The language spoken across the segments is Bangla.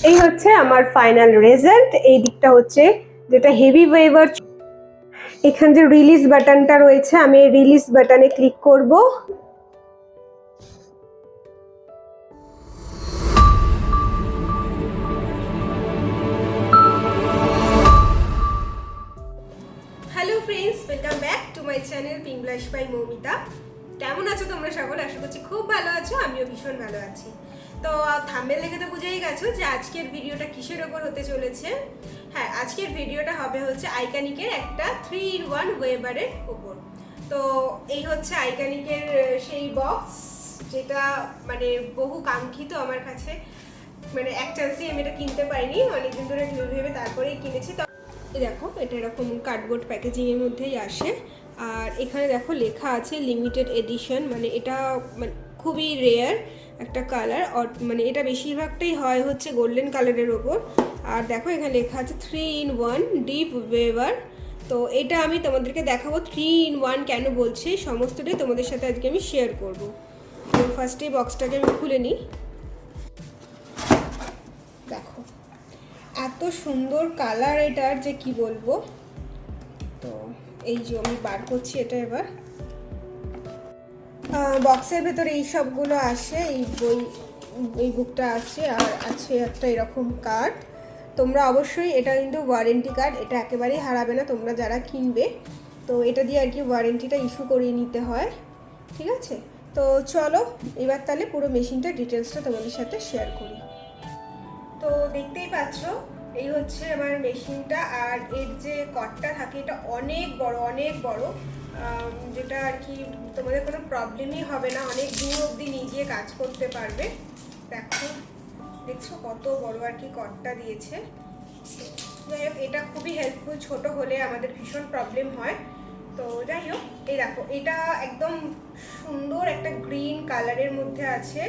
এই হচ্ছে আমার ফাইনাল রেজাল্ট এই দিকটা হচ্ছে যেটা হেভি ওয়েভার এখান যে রিলিজ বাটনটা রয়েছে, আমি রিলিজ বাটনে ক্লিক করব। খুব ভালো আছো, আমিও ভীষণ ভালো আছি। তো থাম্বেল দেখে তো বুঝেই গেছো যে আজকের ভিডিওটা কিসের ওপর হতে চলেছে? হ্যাঁ আজকের ভিডিওটা হবে হচ্ছে আইকানিকের একটা থ্রি ইন ওয়ান ওয়েবারের ওপর। তো, এই হচ্ছে আইকানিকের সেই বক্স যেটা মানে বহু কাঙ্ক্ষিত আমার কাছে। মানে এক চান্সেই আমি এটা কিনতে পারিনি, অনেকদিন ধরে ভেবে তারপরেই কিনেছি। তো দেখো, এটা এরকম কার্ডবোর্ড প্যাকেজিংয়ের মধ্যেই আসে। আর এখানে দেখো লেখা আছে লিমিটেড এডিশন মানে এটা মানে খুবই রেয়ার একটা কালার মানে এটা বেশিরভাগটাই হয় হচ্ছে গোল্ডেন কালারের ওপর। আর দেখো এখানে লেখা আছে three in one deep waver তো এটা আমি তোমাদেরকে দেখাবো থ্রি ইন ওয়ান কেন বলছে, সমস্তটাই তোমাদের সাথে আজকে আমি শেয়ার করব। তো ফার্স্টে বক্সটাকে আমি খুলে নিই। দেখো, এত সুন্দর কালার এটার যে কি বলব? এই যে আমি বার করছি এটা এবার। বক্সের ভেতরে এই সবগুলো আসে, এই বই, এই বুকটা আছে আর আছে একটা এরকম কার্ড তোমরা অবশ্যই এটা কিন্তু ওয়ারেন্টি কার্ড এটা একেবারেই হারাবে না তোমরা যারা কিনবে। তো এটা দিয়ে আর কি ওয়ারেন্টিটা ইস্যু করিয়ে নিতে হয়, ঠিক আছে? তো চলো, এবার তাহলে পুরো মেশিনটা ডিটেলসটা তোমাদের সাথে শেয়ার করি। তো দেখতেই পাচ্ছ এই হচ্ছে আমার মেশিনটা আর এর যে কটটা থাকে, এটা অনেক বড় অনেক বড়। যেটা আর কি তোমাদের কোনো প্রবলেমই হবে না, অনেক দূর অবধি নিয়ে কাজ করতে পারবে। দেখো, দেখছ কত বড় আর কি কটটা দিয়েছে। যাই হোক, এটা খুবই হেল্পফুল ছোট হলে আমাদের ভীষণ প্রবলেম হয়। তো যাই হোক, এই দেখো, এটা একদম সুন্দর একটা গ্রিন কালারের মধ্যে আছে।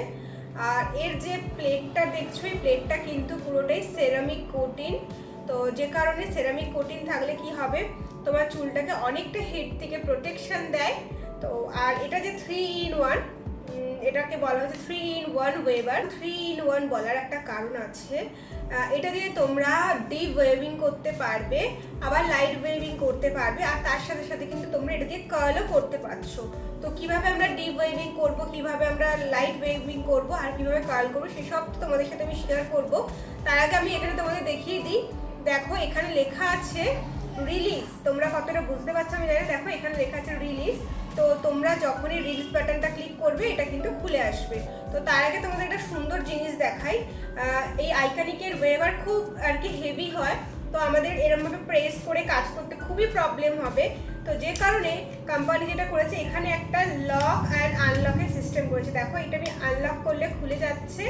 আর এর যে প্লেটটা দেখছ, এই প্লেটটা কিন্তু পুরোটাই সেরামিক কোটিন তো যে কারণে সেরামিক কোটিন থাকলে কি হবে? তোমার চুলটাকে অনেকটা হিট থেকে প্রোটেকশন দেয়। তো আর এটা যে থ্রি ইন ওয়ান এটাকে বলা হচ্ছে three in one waver three in one বলার একটা কারণ আছে। এটা দিয়ে তোমরা ডিপ ওয়েভিং করতে পারবে, আবার লাইট ওয়েভিং করতে পারবে, আর তার সাথে সাথে কিন্তু তোমরা এটা দিয়ে কার্লও করতে পারছ। তো কীভাবে আমরা ডিপ ওয়েভিং করব, কীভাবে আমরা লাইট ওয়েভিং করব, আর কীভাবে কার্ল করব সেসব তোমাদের সাথে আমি শেয়ার করব। তার আগে আমি এখানে তোমাদের দেখিয়ে দিই। দেখো, এখানে লেখা আছে রিলিজ তোমরা কতটা বুঝতে পারছ আমি জানি। দেখো, এখানে লেখা আছে রিলিজ তো তোমরা যখনই রিলিজ বাটনটা ক্লিক করবে, এটা কিন্তু খুলে আসবে। তো তার আগে তোমাদের একটা সুন্দর জিনিস দেখাই। এই আইকানিকের ওয়েবার খুব আর কি হেভি হয়। তো আমাদের এরমভাবে প্রেস করে কাজ করতে খুবই প্রবলেম হবে। তো যে কারণে কোম্পানি যেটা করেছে, এখানে একটা লক অ্যান্ড আনলকের সিস্টেম করেছে। দেখো, এটা আমি আনলক করলে খুলে যাচ্ছে।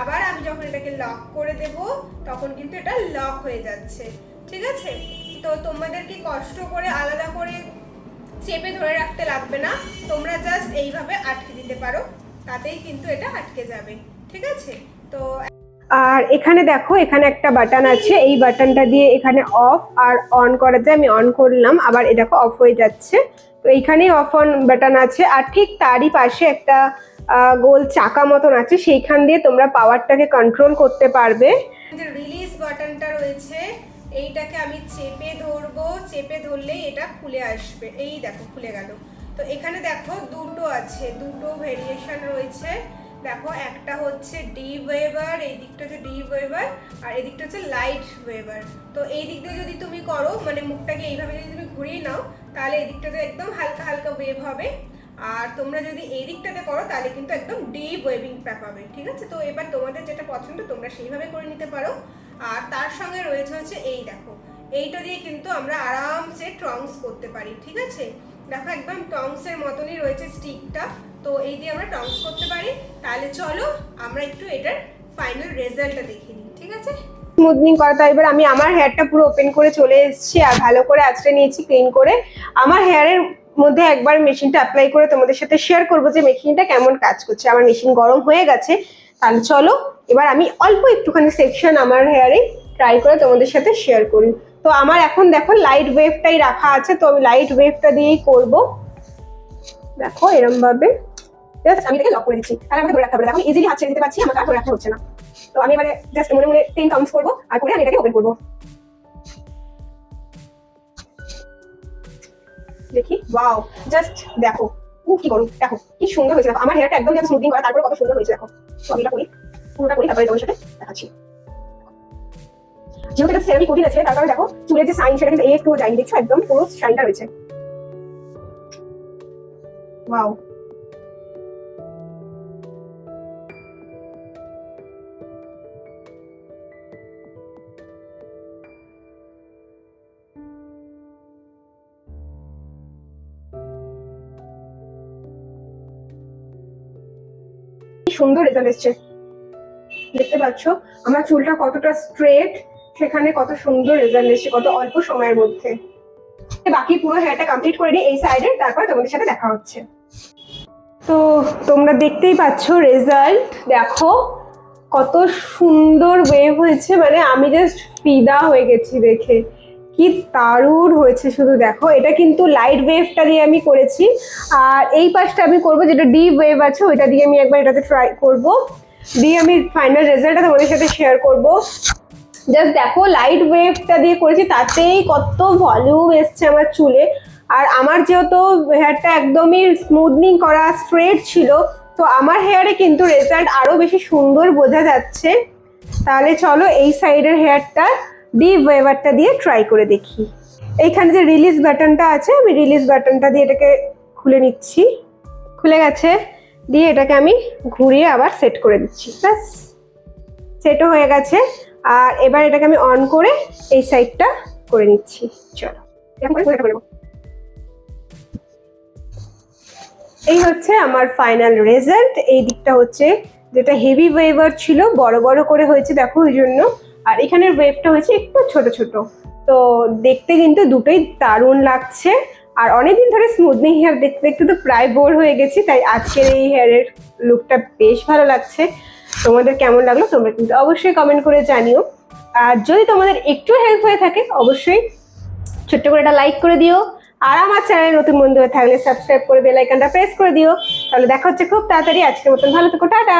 আবার আমি যখন এটাকে লক করে দেব, তখন কিন্তু এটা লক হয়ে যাচ্ছে। ঠিক আছে? তো তোমাদেরকে কষ্ট করে আলাদা করে চেপে ধরে রাখতে লাগবে না। তোমরা জাস্ট এইভাবে আটকে দিতে পারো। তাতেই কিন্তু এটা আটকে যাবে। ঠিক আছে? তো আর এখানে দেখো, এখানে একটা বাটন আছে। এই বাটনটা দিয়ে এখানে অফ আর অন করা যায়। আমি অন করলাম, আবার এ দেখো অফ হয়ে যাচ্ছে। তো এইখানেই অফ অন বাটন আছে। আর ঠিক তারই পাশে একটা গোল চাকা মতন আছে। সেইখান দিয়ে তোমরা পাওয়ারটাকে কন্ট্রোল করতে পারবে। রিলিজ বাটনটা রয়েছে। এইটাকে আমি চেপে ধরবো, চেপে ধরলেই এটা খুলে আসবে। এই দেখো, খুলে গেল। তো এখানে দেখো দুটো আছে, দুটো ভেরিয়েশন রয়েছে। দেখো, একটা হচ্ছে ডি ওয়েভার এই দিকটা হচ্ছে ডি ওয়েভার আর এই দিকটা হচ্ছে লাইট ওয়েভার তো এই দিক দিয়ে যদি তুমি করো মানে মুখটাকে এইভাবে যদি তুমি ঘুরিয়ে নাও, তাহলে এই দিকটাতে একদম হালকা হালকা ওয়েভ হবে। আর তোমরা যদি এই দিকটাতে করো, তাহলে কিন্তু একদম ডিপ ওয়েভিং পাবে, ঠিক আছে? তো এবার তোমাদের যেটা পছন্দ, তোমরা সেইভাবে করে নিতে পারো। আর তার সঙ্গে রয়েছে হচ্ছে এই দেখো, এইটা দিয়ে কিন্তু আমরা আরামসে ট্রংস করতে পারি, ঠিক আছে? দেখো একদম টংসের মতনই রয়েছে স্টিকটা তো এই দিয়ে আমরা টংস করতে পারি। তাহলে চলো, আমরা একটু এটার ফাইনাল রেজাল্টটা দেখে নিই, ঠিক আছে? স্মুথনিং করা, তো এবার আমি আমার হেয়ারটা পুরো ওপেন করে চলে এসেছি, আর ভালো করে আঁচড়ে নিয়েছি ক্লিন করে। আমার হেয়ারের মধ্যে একবার মেশিনটা অ্যাপ্লাই করে তোমাদের সাথে শেয়ার করব যে মেশিনটা কেমন কাজ করছে। আমার মেশিন গরম হয়ে গেছে, তাহলে চলো এবার আমি অল্প একটুখানি সেকশন আমার হেয়ারে ট্রাই করে তোমাদের সাথে শেয়ার করি। তো আমার এখন দেখো লাইট ওয়েভটাই রাখা আছে, তো আমি লাইট ওয়েভটা দিয়েই করব। দেখো এরম ভাবে জাস্ট আমি এটাকে লক করে দিচ্ছি। তাহলে আমাকে ধরে রাখতে হবে। দেখো ইজিলি হাত ছেড়ে দিতে পারছি, আমাকে আর ধরে রাখতে হচ্ছে না। তো আমি এবারে জাস্ট মনে মনে টেন কাউন্টস করব, আর করে আমি এটাকে ওপেন করব। দেখি? ওয়াও জাস্ট দেখো। উ কি করুন দেখো, কি সুন্দর হয়েছে। দেখো, আমার হেয়ারটা একদম যেন স্মুথিং করা, তারপরে কত সুন্দর হয়েছে। দেখো সবটা করি পুরোটা করি তারপরে তোমার সাথে দেখাচ্ছি। যেহেতু এটা সেরামিক কঠিন আছে তার কারণে দেখো, চুলের যে সাইন সেটা কিন্তু একটু যায়নি দেখছ? একদম পুরো সাইনটা রয়েছে। ওয়াও সুন্দর রেজাল্ট এসছে। দেখতে পাচ্ছ, আমার চুলটা কতটা স্ট্রেট সেখানে কত সুন্দর রেজাল্ট এসছে, কত অল্প সময়ের মধ্যে। বাকি পুরো হেয়ারটা কমপ্লিট করে নিই এই সাইডে তারপর তোমাদের সাথে দেখা হচ্ছে। তো, তোমরা দেখতেই পাচ্ছ রেজাল্ট দেখো, কত সুন্দর ওয়েভ হয়েছে মানে আমি জাস্ট ফিদা হয়ে গেছি দেখে। কি দারুণ হয়েছে শুধু দেখো। এটা কিন্তু লাইট ওয়েভটা দিয়ে আমি করেছি। আর এই পাশটা আমি করব, যেটা ডিপ ওয়েভ আছে, ওইটা দিয়ে আমি একবার এটাতে ট্রাই করব। দিয়ে আমি ফাইনাল রেজাল্টটা তোমাদের সাথে শেয়ার করব। জাস্ট দেখো লাইট ওয়েভটা দিয়ে করেছি, তাতেই কত ভলিউম এসছে আমার চুলে। আর আমার যেহেতু হেয়ারটা একদমই স্মুথনিং করা স্ট্রেট ছিল, তো আমার হেয়ারে কিন্তু রেজাল্ট আরও বেশি সুন্দর বোঝা যাচ্ছে। তাহলে চলো এই সাইডের হেয়ারটা ডিপ ওয়েভারটা দিয়ে ট্রাই করে দেখি। এইখানে যে রিলিজ বাটনটা আছে, আমি রিলিজ বাটনটা দিয়ে এটাকে খুলে নিচ্ছি। খুলে গেছে, দিয়ে এটাকে আমি ঘুরিয়ে আবার সেট করে দিচ্ছি। ব্যাস সেটও হয়ে গেছে। আর এবার এটাকে আমি অন করে এই সাইডটা করে নিচ্ছি। চলো এই হচ্ছে আমার ফাইনাল রেজাল্ট এই দিকটা হচ্ছে যেটা হেভি ওয়েভার ছিল, বড় বড় করে হয়েছে, দেখো, ওই জন্য আর এখানের ওয়েভটা হয়েছে একটু ছোট ছোট। তো দেখতে কিন্তু দুটোই দারুণ লাগছে। আর অনেকদিন ধরে স্মুথনিং হেয়ার দেখতে দেখতে তো প্রায় বোর হয়ে গেছি, তাই আজকের এই হেয়ারের লুকটা বেশ ভালো লাগছে। তোমাদের কেমন লাগল তোমরা কিন্তু অবশ্যই কমেন্ট করে জানিও। আর যদি তোমাদের একটু হেল্প হয়ে থাকে, অবশ্যই ছোট্ট করে একটা লাইক করে দিও। আর আমার চ্যানেলে নতুন বন্ধু হয়ে থাকলে সাবস্ক্রাইব করে বেল আইকনটা প্রেস করে দিও। তাহলে দেখা হচ্ছে খুব তাড়াতাড়ি। আজকের মতন ভালো থেকো, টাটা!